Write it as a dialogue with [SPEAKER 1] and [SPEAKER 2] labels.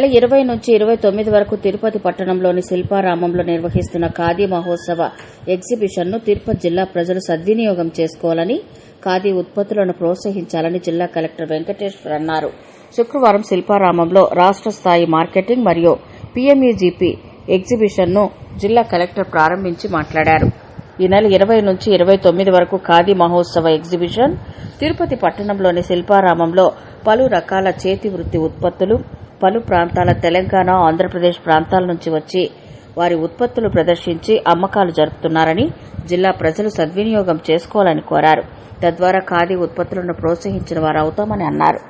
[SPEAKER 1] నెల ఇరవై నుంచి ఇరవై తొమ్మిది వరకు తిరుపతి పట్టణంలోని శిల్పారామంలో నిర్వహిస్తున్న ఖాదీ మహోత్సవ ఎగ్జిబిషన్ను తిరుపతి జిల్లా ప్రజలు సద్వినియోగం చేసుకోవాలని ఖాదీ ఉత్పత్తులను ప్రోత్సహించాలని జిల్లా కలెక్టర్ వెంకటేశ్వర్ అన్నారు. శుక్రవారం శిల్పారామంలో రాష్ట స్థాయి మార్కెటింగ్ మరియు పీఎంఈజీపీ ఎగ్జిబిషన్ను జిల్లా కలెక్టర్ ప్రారంభించి మాట్లాడారు. ఈ నెల ఇరవై నుంచి ఇరవై తొమ్మిది వరకు ఖాదీ మహోత్సవ ఎగ్జిబిషన్ తిరుపతి పట్టణంలోని శిల్పారామంలో పలు రకాల చేతి వృత్తి ఉత్పత్తులు పలు ప్రాంతాల తెలంగాణ ఆంధ్రప్రదేశ్ ప్రాంతాల నుంచి వచ్చి వారి ఉత్పత్తులు ప్రదర్శించి అమ్మకాలు జరుపుతున్నారని జిల్లా ప్రజలు సద్వినియోగం చేసుకోవాలని కోరారు. తద్వారా ఖాదీ ఉత్పత్తులను ప్రోత్సహించిన వారు అవుతామని అన్నారు.